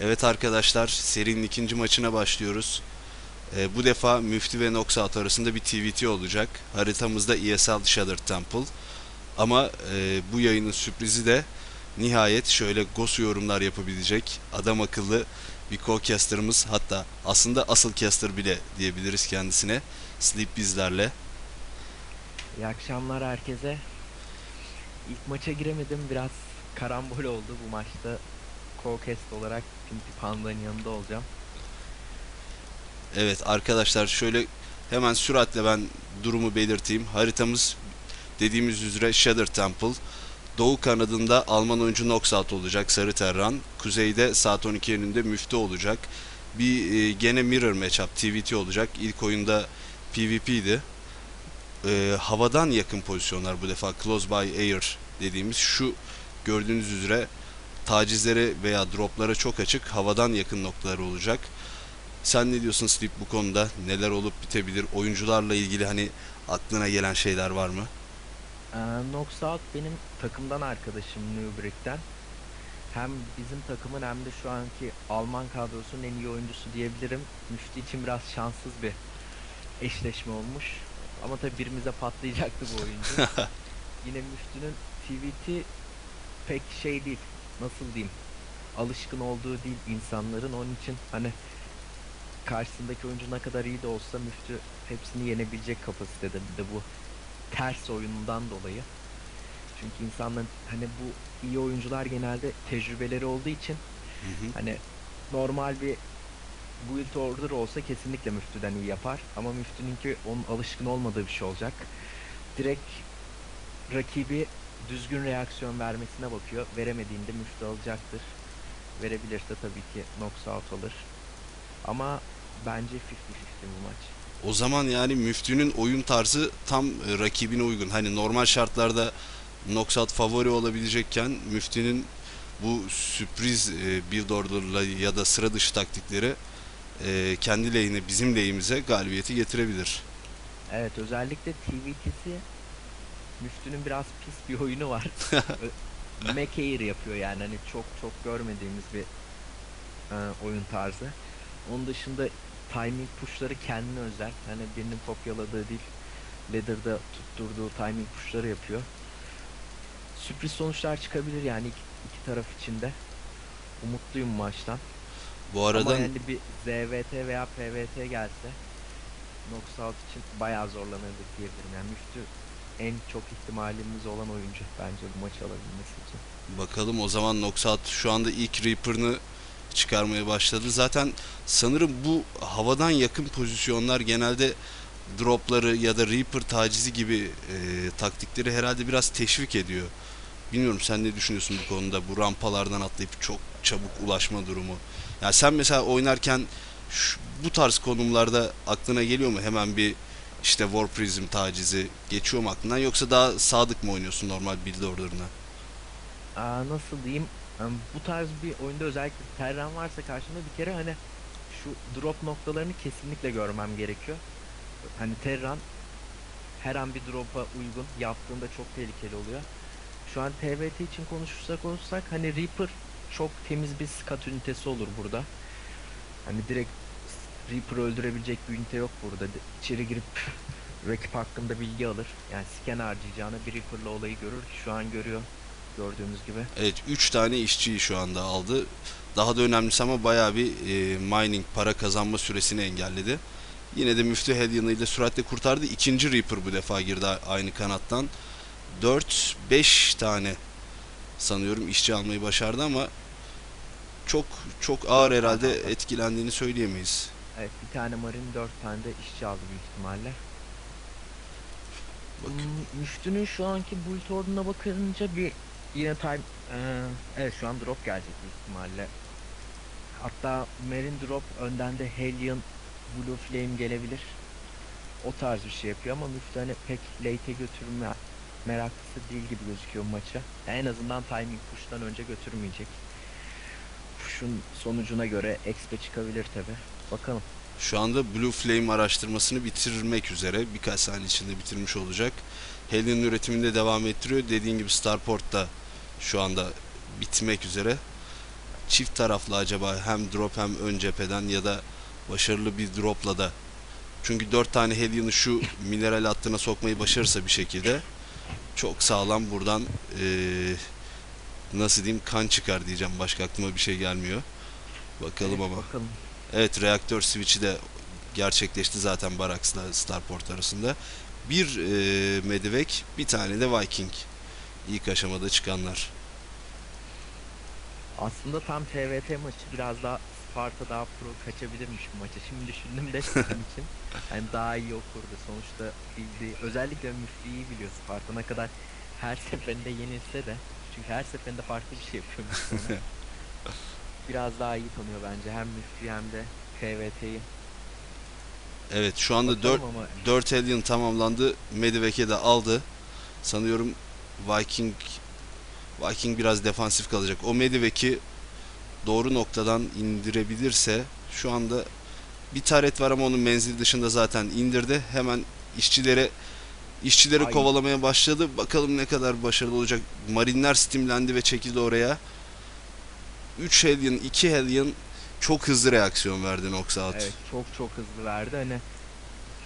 Evet arkadaşlar serinin ikinci maçına başlıyoruz. Ee, bu defa Müftü ve Noxout arasında bir TVT olacak. Haritamızda ESL Shattered Temple. Ama e, bu yayının sürprizi de nihayet şöyle Gosu yorumlar yapabilecek adam akıllı bir co-caster'ımız hatta aslında asıl caster bile diyebiliriz kendisine. Sleep bizlerle. İyi akşamlar herkese. İlk maça giremedim. Biraz karambol oldu bu maçta. Co-cast olarak Pinti Panda'nın yanında olacağım. Evet arkadaşlar şöyle hemen süratle ben durumu belirteyim. Haritamız dediğimiz üzere Shader Temple. Doğu kanadında Alman oyuncu Noxout olacak Sarı Terran. Kuzeyde saat 12 yönünde Müftü olacak. Bir e, gene Mirror Matchup TVT olacak. İlk oyunda PvP'di. E, havadan yakın pozisyonlar bu defa Close by Air dediğimiz şu gördüğünüz üzere tacizlere veya droplara çok açık havadan yakın noktalar olacak. Sen ne diyorsun Sleep bu konuda? Neler olup bitebilir? Oyuncularla ilgili hani aklına gelen şeyler var mı? Ee, Noxout benim takımdan arkadaşım Newbrick'ten. Hem bizim takımın hem de şu anki Alman kadrosunun en iyi oyuncusu diyebilirim. Müftü için biraz şanssız bir eşleşme olmuş. Ama tabii birimize patlayacaktı bu oyuncu. Yine Müftü'nün TVT pek şey değil. Nasıl diyeyim? Alışkın olduğu değil insanların. Onun için hani karşısındaki oyuncu ne kadar iyi de olsa Müftü hepsini yenebilecek kapasitede. Bir de bu ters oyunundan dolayı. Çünkü insanların hani bu iyi oyuncular genelde tecrübeleri olduğu için Hı hı. hani normal bir build order olsa kesinlikle müftüden iyi yapar. Ama müftününki onun alışkın olmadığı bir şey olacak. Direkt rakibi düzgün reaksiyon vermesine bakıyor. Veremediğinde müftü alacaktır. Verebilirse tabii ki knockout alır. Ama bence 50-50 bu maç. O zaman yani Müftü'nün oyun tarzı tam e, rakibine uygun. Hani normal şartlarda Noxout favori olabilecekken Müftü'nün bu sürpriz e, build order'la ya da sıra dışı taktikleri e, kendi lehine bizim lehimize galibiyeti getirebilir. Evet özellikle TVT'si Müftü'nün biraz pis bir oyunu var. Mac yapıyor yani hani çok çok görmediğimiz bir e, oyun tarzı. Onun dışında timing pushları kendine özel. Hani birinin kopyaladığı değil. Ladder'da tutturduğu timing pushları yapıyor. Sürpriz sonuçlar çıkabilir yani iki, iki taraf için de. Umutluyum maçtan. Bu arada Ama yani bir ZVT veya PVT gelse Knockout için bayağı zorlanırdık diyebilirim. Yani Müftü en çok ihtimalimiz olan oyuncu bence bu maçı alabilmesi için. Bakalım o zaman Noxout şu anda ilk Reaper'ını çıkarmaya başladı. Zaten sanırım bu havadan yakın pozisyonlar genelde dropları ya da Reaper tacizi gibi e, taktikleri herhalde biraz teşvik ediyor. Bilmiyorum sen ne düşünüyorsun bu konuda? Bu rampalardan atlayıp çok çabuk ulaşma durumu. Yani sen mesela oynarken şu- bu tarz konumlarda aklına geliyor mu hemen bir işte War Prism tacizi geçiyor mu aklından yoksa daha sadık mı oynuyorsun normal build order'ına? Nasıl diyeyim? Bu tarz bir oyunda özellikle Terran varsa karşımda bir kere hani şu drop noktalarını kesinlikle görmem gerekiyor. Hani Terran her an bir drop'a uygun yaptığında çok tehlikeli oluyor. Şu an TVT için konuşursak olursak hani Reaper çok temiz bir skat ünitesi olur burada. Hani direkt Reaper'ı öldürebilecek bir ünite yok burada. İçeri girip rakip hakkında bilgi alır. Yani scan harcayacağına bir Reaper'la olayı görür şu an görüyor. Gördüğümüz gibi. Evet 3 tane işçiyi şu anda aldı. Daha da önemlisi ama bayağı bir e, mining para kazanma süresini engelledi. Yine de Müftü Hellion ile süratle kurtardı. İkinci Reaper bu defa girdi aynı kanattan. 4-5 tane sanıyorum işçi almayı başardı ama çok çok ağır herhalde etkilendiğini söyleyemeyiz. Evet bir tane marin dört tane de işçi aldı büyük ihtimalle. Bak. Hmm, Müftü'nün şu anki build orduna bakınca bir yine time eee, evet şu an drop gelecek büyük ihtimalle. Hatta Marin drop önden de Hellion Blue Flame gelebilir. O tarz bir şey yapıyor ama Müftü hani pek late'e götürme meraklısı değil gibi gözüküyor maça. En azından timing push'tan önce götürmeyecek. Push'un sonucuna göre XP çıkabilir tabi. Bakalım. Şu anda Blue Flame araştırmasını bitirmek üzere. Birkaç saniye içinde bitirmiş olacak. Helion üretiminde devam ettiriyor. Dediğin gibi Starport da şu anda bitmek üzere. çift taraflı acaba hem drop hem ön cepheden ya da başarılı bir dropla da çünkü 4 tane Helion'u şu mineral hattına sokmayı başarırsa bir şekilde çok sağlam buradan eee, nasıl diyeyim kan çıkar diyeceğim. Başka aklıma bir şey gelmiyor. Bakalım ama. Bakalım. Evet reaktör switch'i de gerçekleşti zaten Barax'la Starport arasında. Bir eee Medivac, bir tane de Viking. İlk aşamada çıkanlar. Aslında tam TVT maçı biraz daha Sparta daha pro kaçabilirmiş bu maça. Şimdi düşündüm de sizin için. Yani daha iyi okurdu. Sonuçta bildiği, özellikle Müftü iyi biliyor Sparta ne kadar her seferinde yenilse de. Çünkü her seferinde farklı bir şey yapıyormuş. biraz daha iyi tanıyor bence hem Müftü hem de TVT'yi. Evet şu anda 4 ama 4 Alien tamamlandı. Medivac'e de aldı. Sanıyorum Viking Viking biraz defansif kalacak. O Medivac'i doğru noktadan indirebilirse şu anda bir taret var ama onun menzil dışında zaten indirdi. Hemen işçilere işçileri Ay. kovalamaya başladı. Bakalım ne kadar başarılı olacak. Marinler stimlendi ve çekildi oraya. 3 Alien, 2 Alien çok hızlı reaksiyon verdi Noxout. Evet çok çok hızlı verdi hani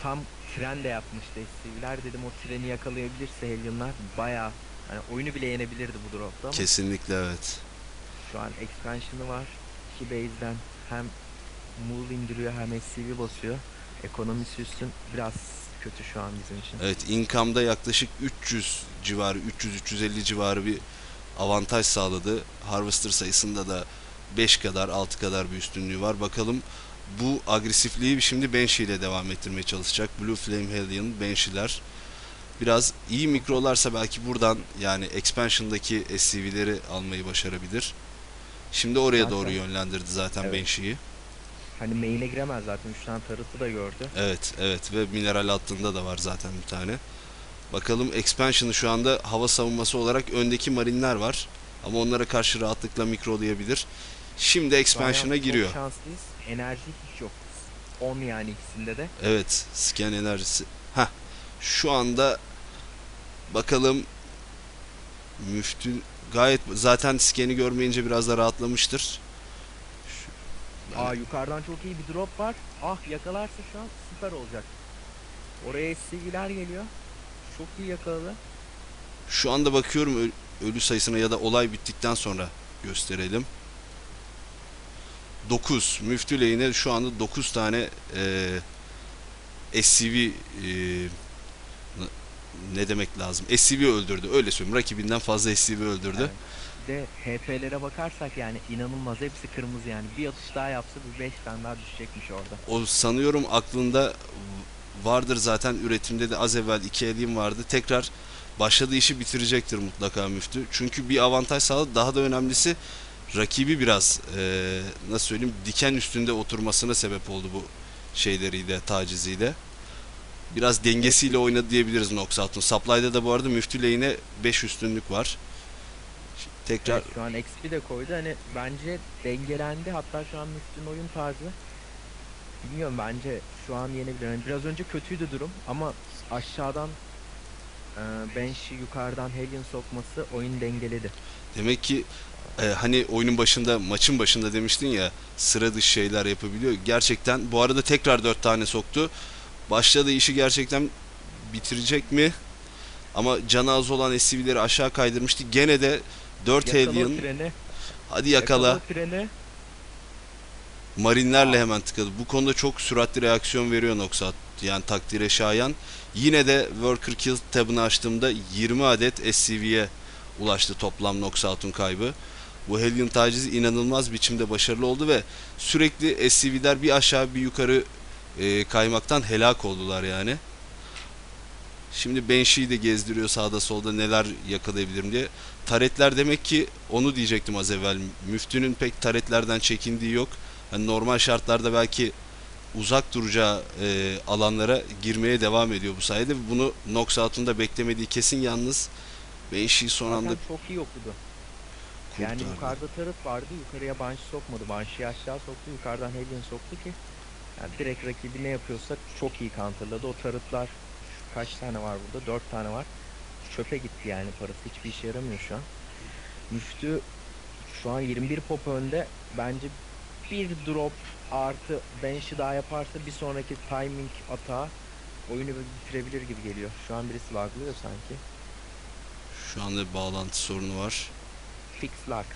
tam tren de yapmıştı SCV'ler dedim o treni yakalayabilirse Helion'lar bayağı hani oyunu bile yenebilirdi bu dropta ama Kesinlikle evet. şu an expansion'ı var iki base'den hem move indiriyor hem SCV basıyor ekonomisi üstün biraz kötü şu an bizim için. Evet, income'da yaklaşık 300 civarı, 300-350 civarı bir avantaj sağladı. Harvester sayısında da 5 kadar, 6 kadar bir üstünlüğü var. Bakalım bu agresifliği şimdi Banshee ile devam ettirmeye çalışacak. Blue Flame Hellion, Banshee'ler. Biraz iyi mikrolarsa belki buradan yani expansion'daki SCV'leri almayı başarabilir. Şimdi oraya Zaten- doğru yönlendirdi zaten Evet. Banshee'yi. Hani main'e giremez zaten 3 tane tarıtı da gördü. Evet, evet ve mineral hattında da var zaten bir tane. Bakalım expansion'ı şu anda hava savunması olarak öndeki marinler var. Ama onlara karşı rahatlıkla mikrolayabilir. Şimdi expansion'a giriyor. Çok şanslıyız. Enerji hiç yok. 10 yani ikisinde de. Evet, scan enerjisi. Ha, şu anda bakalım müftü gayet zaten scan'i görmeyince biraz da rahatlamıştır. Şu- Aa yukarıdan çok iyi bir drop var. Ah yakalarsa şu an süper olacak. Oraya SCV'ler geliyor. Çok iyi yakaladı. Şu anda bakıyorum ölü sayısına ya da olay bittikten sonra gösterelim. 9. Müftü lehine şu anda 9 tane e, SCV e, ne demek lazım? SCV öldürdü. Öyle söyleyeyim. Rakibinden fazla SCV öldürdü. Evet. De HP'lere bakarsak yani inanılmaz hepsi kırmızı yani. Bir atış daha yapsa bir 5 tane daha düşecekmiş orada. O sanıyorum aklında vardır zaten üretimde de az evvel iki elim vardı. Tekrar başladığı işi bitirecektir mutlaka müftü. Çünkü bir avantaj sağladı. Daha da önemlisi rakibi biraz eee, nasıl söyleyeyim diken üstünde oturmasına sebep oldu bu şeyleriyle, taciziyle. Biraz dengesiyle oynadı diyebiliriz Noxout'un. Supply'da da bu arada müftü lehine 5 üstünlük var. Tekrar Evet, şu an XP de koydu hani bence dengelendi hatta şu an Müftü'nün oyun tarzı bilmiyorum bence şu an yenebilir. Yani biraz önce kötüydü durum ama aşağıdan e, Banshee yukarıdan Hellion sokması oyun dengeledi. Demek ki e, hani oyunun başında, maçın başında demiştin ya sıra dışı şeyler yapabiliyor. Gerçekten bu arada tekrar dört tane soktu. Başladığı işi gerçekten bitirecek mi? Ama canı az olan SCV'leri aşağı kaydırmıştı. Gene de 4 Yakala o Alien treni. hadi yakala. Yakala o treni. Marinlerle hemen tıkadı. Bu konuda çok süratli reaksiyon veriyor Noxat. Yani takdire şayan. Yine de Worker Kill tabını açtığımda 20 adet SCV'ye ulaştı toplam Noxout'un kaybı. Bu Hellion tacizi inanılmaz biçimde başarılı oldu ve sürekli SCV'ler bir aşağı bir yukarı e, kaymaktan helak oldular yani. Şimdi Banshee'yi de gezdiriyor sağda solda neler yakalayabilirim diye. Taretler demek ki onu diyecektim az evvel. Müftünün pek taretlerden çekindiği yok. Hani normal şartlarda belki uzak duracağı e, alanlara girmeye devam ediyor bu sayede. Bunu Noxout'un da beklemediği kesin yalnız Banshee son anda çok iyi okudu. Yani kurtardı. yukarıda tarıt vardı. Yukarıya Banshee sokmadı. Banshee'yi aşağı soktu. Yukarıdan Hellion soktu ki yani direkt rakibi ne yapıyorsa çok iyi counterladı. O tarıtlar kaç tane var burada? 4 tane var. Çöpe gitti yani parası. Hiçbir işe yaramıyor şu an. Müftü şu an 21 pop önde. Bence bir drop artı bench'i daha yaparsa bir sonraki timing atağı oyunu bir bitirebilir gibi geliyor. Şu an birisi laglıyor sanki. Şu anda bir bağlantı sorunu var. Fix Lux.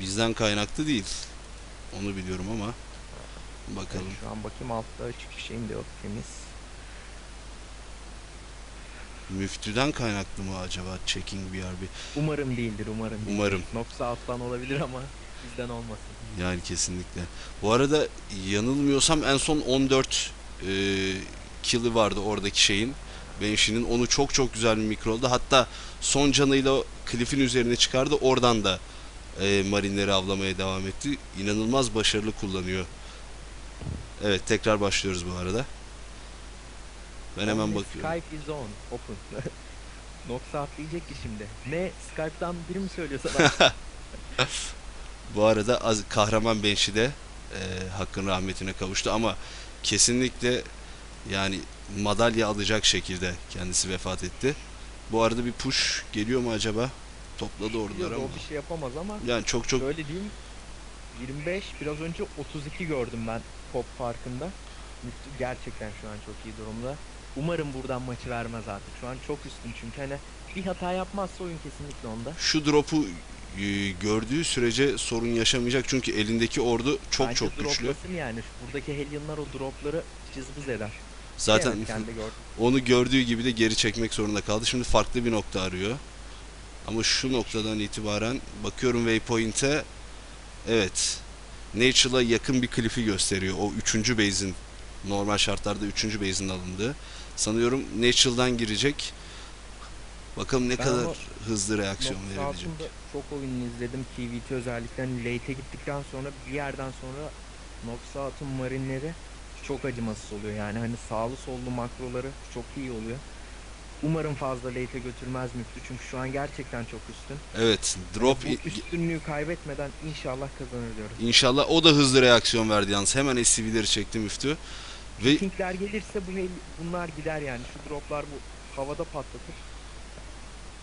Bizden kaynaklı değil. Onu biliyorum ama bakalım. Evet, şu an bakayım altta açık bir şeyim de yok temiz. Müftüden kaynaklı mı acaba checking BRB? Umarım değildir umarım. değildir. Umarım. Noxa alttan olabilir ama bizden olmasın. Yani kesinlikle. Bu arada yanılmıyorsam en son 14 e, kill'i vardı oradaki şeyin. Banshee'nin onu çok çok güzel bir mikro oldu. Hatta son canıyla o Cliff'in üzerine çıkardı. Oradan da e, marinleri avlamaya devam etti. İnanılmaz başarılı kullanıyor. Evet tekrar başlıyoruz bu arada. Ben hemen bakıyorum. Skype is on. Open. Noxa atlayacak ki şimdi. Ne? Skype'dan biri mi söylüyor sana? Bu arada az, kahraman Benşi de e, hakkın rahmetine kavuştu ama kesinlikle yani madalya alacak şekilde kendisi vefat etti. Bu arada bir push geliyor mu acaba? Topladı ordular ama. o bir şey yapamaz ama Yani çok çok Şöyle diyeyim 25 biraz önce 32 gördüm ben pop farkında. Gerçekten şu an çok iyi durumda. Umarım buradan maçı vermez artık. Şu an çok üstün çünkü hani bir hata yapmazsa oyun kesinlikle onda. şu drop'u gördüğü sürece sorun yaşamayacak çünkü elindeki ordu çok Bence çok güçlü. yani. Buradaki Helion'lar o dropları cızbız eder. Zaten Evet, onu gördüğü gibi de geri çekmek zorunda kaldı. Şimdi farklı bir nokta arıyor. Ama şu noktadan itibaren bakıyorum waypoint'e evet Nature'la yakın bir klifi gösteriyor. O üçüncü base'in normal şartlarda üçüncü base'in alındığı. Sanıyorum Nature'dan girecek. Bakalım ne Ben kadar hızlı reaksiyon verebilecek. çok oyun izledim. TVT özellikle late'e gittikten sonra bir yerden sonra Nox Out'un marinleri çok acımasız oluyor. Yani hani sağlı sollu makroları çok iyi oluyor. Umarım fazla late'e götürmez Müftü çünkü şu an gerçekten çok üstün. Evet, drop Bu üstünlüğü kaybetmeden inşallah kazanır diyoruz. inşallah o da hızlı reaksiyon verdi yalnız. Hemen SCV'leri çekti müftü. Ve Vikingler gelirse bu bunlar gider yani. Şu droplar bu havada patlatır.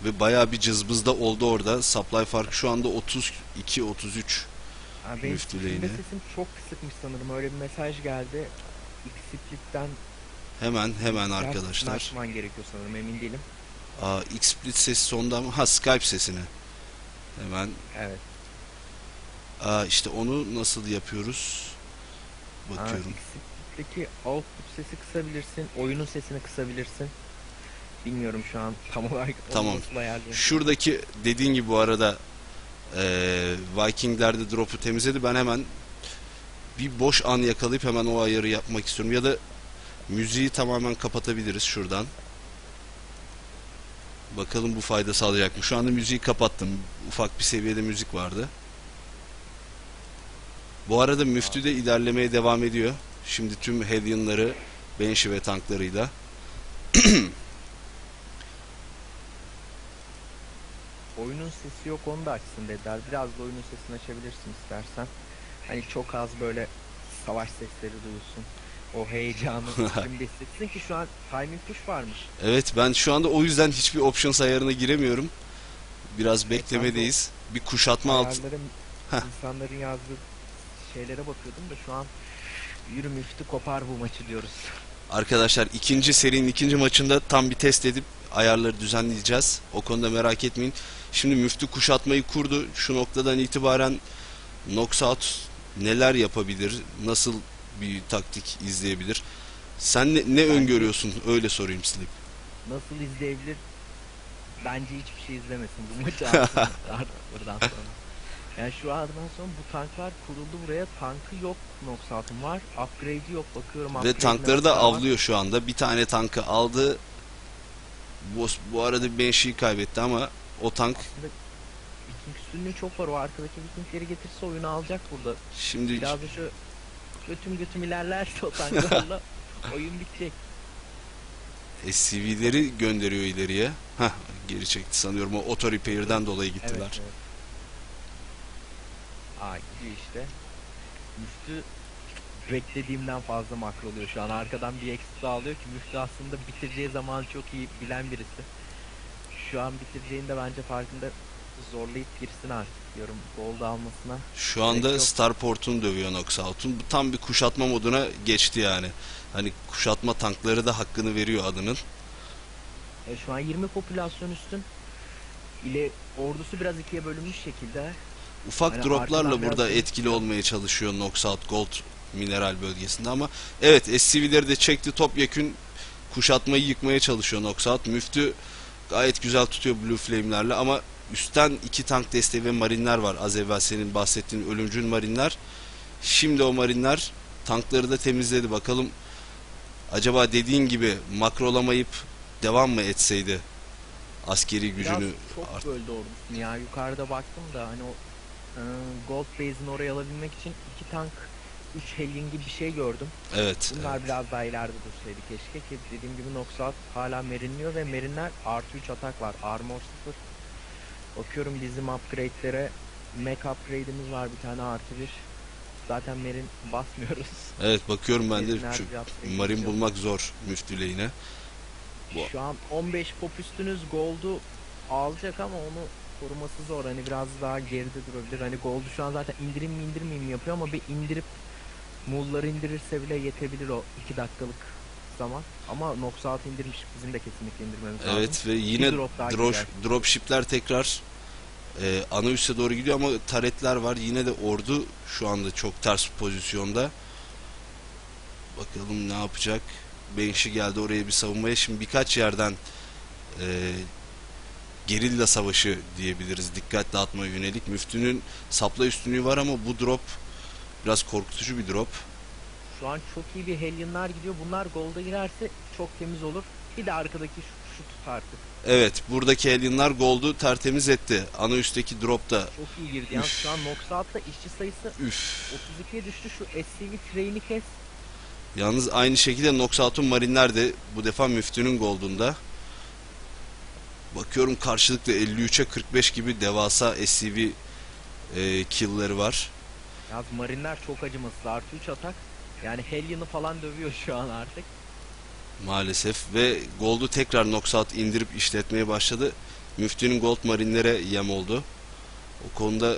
Ve bayağı bir cızbızda oldu orada. Supply farkı şu anda 32 33. Ha, benim Müftü filmde lane'i. sesim çok kısıkmış sanırım. Öyle bir mesaj geldi. X-Split'ten Hemen hemen arkadaşlar. açman gerekiyor sanırım emin değilim. Aa, XSplit sesi sonda mı? Ha Skype sesini. Hemen. Evet. Aa, işte onu nasıl yapıyoruz? Bakıyorum. X-Split'teki output sesi kısabilirsin. Oyunun sesini kısabilirsin. Bilmiyorum şu an tam olarak Tamam. Şuradaki dediğin gibi bu arada eee Vikingler de drop'u temizledi. Ben hemen bir boş an yakalayıp hemen o ayarı yapmak istiyorum. Ya da müziği tamamen kapatabiliriz şuradan. Bakalım bu fayda sağlayacak mı? Şu anda müziği kapattım. Ufak bir seviyede müzik vardı. Bu arada Müftü de ilerlemeye devam ediyor. Şimdi tüm Helion'ları, Banshee ve tanklarıyla. Oyunun sesi yok onu da açsın dediler. Biraz da oyunun sesini açabilirsin istersen. Hani çok az böyle savaş sesleri duyulsun. O heyecanı şimdi hissetsin ki şu an timing push varmış. Evet ben şu anda o yüzden hiçbir options ayarına giremiyorum. Biraz beklemedeyiz. Bir kuşatma alt. Ayarlara Heh. insanların yazdığı şeylere bakıyordum da şu an yürü müftü kopar bu maçı diyoruz. Arkadaşlar ikinci serinin ikinci maçında tam bir test edip ayarları düzenleyeceğiz. O konuda merak etmeyin. Şimdi müftü kuşatmayı kurdu. Şu noktadan itibaren Noxout neler yapabilir? Nasıl bir taktik izleyebilir? Sen ne, ne öngörüyorsun? Öyle sorayım Slip. Nasıl izleyebilir? Bence hiçbir şey izlemesin bu maçı buradan sonra. Yani şu andan sonra bu tanklar kuruldu buraya. Tankı yok Noxout'un var. Upgrade'i yok bakıyorum. Ve upgrade'ler tankları da var. avlıyor şu anda. Bir tane tankı aldı. Bu, bu arada Banshee'yi kaybetti ama o tank Aslında Viking üstünlüğü çok var. O arkadaki Vikingleri getirse oyunu alacak burada. şimdi Biraz da şu götüm götüm ilerlerse o tanklarla oyun bitecek. SCV'leri gönderiyor ileriye. Hah geri çekti sanıyorum o auto repair'den dolayı Evet, gittiler. evet. Aa gidiyor işte. Müftü beklediğimden fazla makro oluyor şu an. Arkadan bir ekstra alıyor ki Müftü aslında bitireceği zaman çok iyi bilen birisi. Şu an bitireceğini de bence farkında. zorlayıp girsin artık diyorum gold almasına. Şu anda. Starport'un dövüyor Noxout'un. Bu tam bir kuşatma moduna geçti yani. Hani kuşatma tankları da hakkını veriyor adının. E, şu an 20 popülasyon üstün. ile ordusu biraz ikiye bölünmüş şekilde. Ufak Hani droplarla biraz burada şey- etkili olmaya çalışıyor Noxout Gold mineral bölgesinde ama evet SCV'leri de çekti topyekün kuşatmayı yıkmaya çalışıyor Noxout. Müftü gayet güzel tutuyor Blue Flame'lerle ama üstten iki tank desteği ve marinler var. Az evvel senin bahsettiğin ölümcül marinler. Şimdi o marinler tankları da temizledi. Bakalım acaba dediğin gibi makrolamayıp devam mı etseydi askeri gücünü Biraz çok art- böldü ordusunu ya. Yukarıda baktım da hani o e, Gold Base'in oraya alabilmek için iki tank 3 Hellion gibi bir şey gördüm. Evet. Bunlar evet. biraz daha ileride dursaydı keşke ki dediğim gibi Noxout hala merinliyor ve merinler artı 3 atak var. Armor 0. Bakıyorum bizim upgrade'lere Mech upgrade'imiz var bir tane artı 1. Zaten merin basmıyoruz. Evet bakıyorum ben de upgrade marin bulmak zor müftüleyine. Bu- Şu an 15 pop üstünüz Gold'u alacak ama onu koruması zor. Hani biraz daha geride durabilir. Hani Gold'u şu an zaten indirim mi indirmeyeyim mi yapıyor ama bir indirip Mull'ları indirirse bile yetebilir o 2 dakikalık zaman. Ama Noxout indirmiş. Bizim de kesinlikle indirmemiz lazım. Evet ve yine drop daha drop, gider. dropshipler tekrar e, ana üste doğru gidiyor ama taretler var. Yine de ordu şu anda çok ters pozisyonda. Bakalım ne yapacak. Benşi geldi oraya bir savunmaya. Şimdi birkaç yerden e, gerilla savaşı diyebiliriz. Dikkat dağıtmaya yönelik. Müftünün sapla üstünlüğü var ama bu drop biraz korkutucu bir drop. Şu an çok iyi bir Hellion'lar gidiyor. Bunlar Gold'a girerse çok temiz olur. Bir de arkadaki şu, şu tut artık. Evet buradaki alienlar gold'u tertemiz etti. Ana üstteki drop da Çok iyi girdi. Üf. şu an Noxout'ta işçi sayısı üf. 32'ye düştü. Şu SCV train'i kes. Yalnız aynı şekilde Noxout'un marinler de bu defa müftünün gold'unda. Bakıyorum karşılıklı 53'e 45 gibi devasa SCV e, kill'leri var. Yalnız Marinler çok acımasız. Artı 3 atak. Yani Hellion'ı falan dövüyor şu an artık. Maalesef ve gold'u tekrar Noxout indirip işletmeye başladı. Müftünün gold marinlere yem oldu. O konuda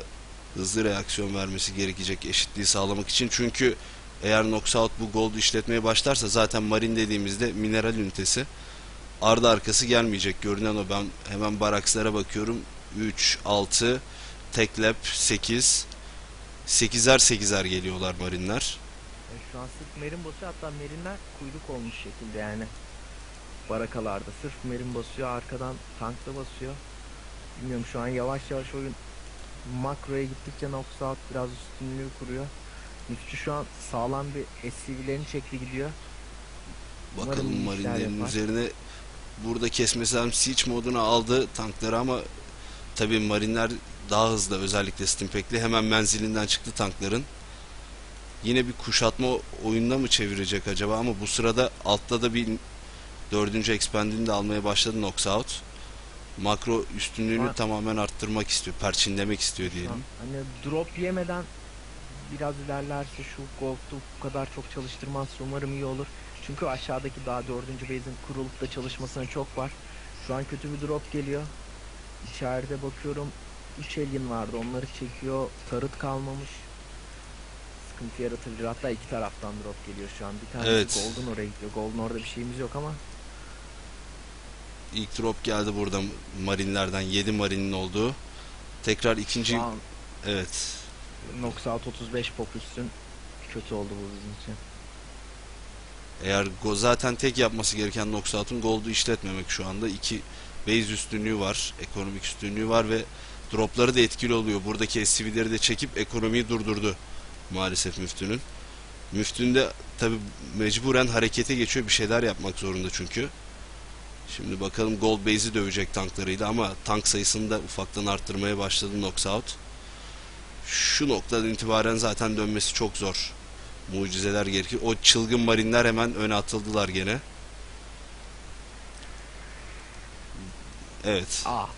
hızlı reaksiyon vermesi gerekecek eşitliği sağlamak için. Çünkü eğer Noxout bu gold'u işletmeye başlarsa zaten marin dediğimizde mineral ünitesi ardı arkası gelmeyecek. Görünen o ben hemen barakslara bakıyorum. 3, 6, teklep 8 8'er 8'er geliyorlar marinler. E, şu an sırf Merin basıyor. Hatta Merinler kuyruk olmuş şekilde yani. Barakalarda. Sırf Merin basıyor. Arkadan tankta basıyor. Bilmiyorum şu an yavaş yavaş oyun makroya gittikçe Noxout biraz üstünlüğü kuruyor. Müftü şu an sağlam bir SCV'lerini çekti gidiyor. Bakalım marinlerin üzerine burada kesmesi lazım. Siege moduna aldı tankları ama tabii marinler daha hızlı özellikle Stimpak'li hemen menzilinden çıktı tankların. Yine bir kuşatma oyununa mı çevirecek acaba ama bu sırada altta da bir dördüncü expandini de almaya başladı Noxout. Makro üstünlüğünü Ha. tamamen arttırmak istiyor, perçinlemek istiyor diyelim. an hani drop yemeden biraz ilerlerse şu Gold'u bu kadar çok çalıştırmazsa umarım iyi olur. Çünkü aşağıdaki daha dördüncü base'in kurulup da çalışmasına çok var. Şu an kötü bir drop geliyor. İçeride bakıyorum 3 alien vardı onları çekiyor. Tarıt kalmamış. Sıkıntı yaratabilir. Hatta iki taraftan drop geliyor şu an. Bir tanesi Evet. Gold'un oraya gidiyor. Gold'un orada bir şeyimiz yok ama İlk drop geldi burada marinlerden 7 marinin olduğu. Tekrar ikinci şu an evet Noxout 35 pop üstün kötü oldu bu bizim için. Eğer go zaten tek yapması gereken Noxout'un Gold'u işletmemek şu anda. iki base üstünlüğü var, ekonomik üstünlüğü var ve dropları da etkili oluyor. Buradaki SCV'leri de çekip ekonomiyi durdurdu maalesef Müftü'nün. Müftün de tabi mecburen harekete geçiyor. Bir şeyler yapmak zorunda çünkü. Şimdi bakalım Gold Base'i dövecek tanklarıyla ama tank sayısını da ufaktan arttırmaya başladı Noxout. Şu noktadan itibaren zaten dönmesi çok zor mucizeler gerekir. O çılgın marinler hemen öne atıldılar gene. Evet. Ah.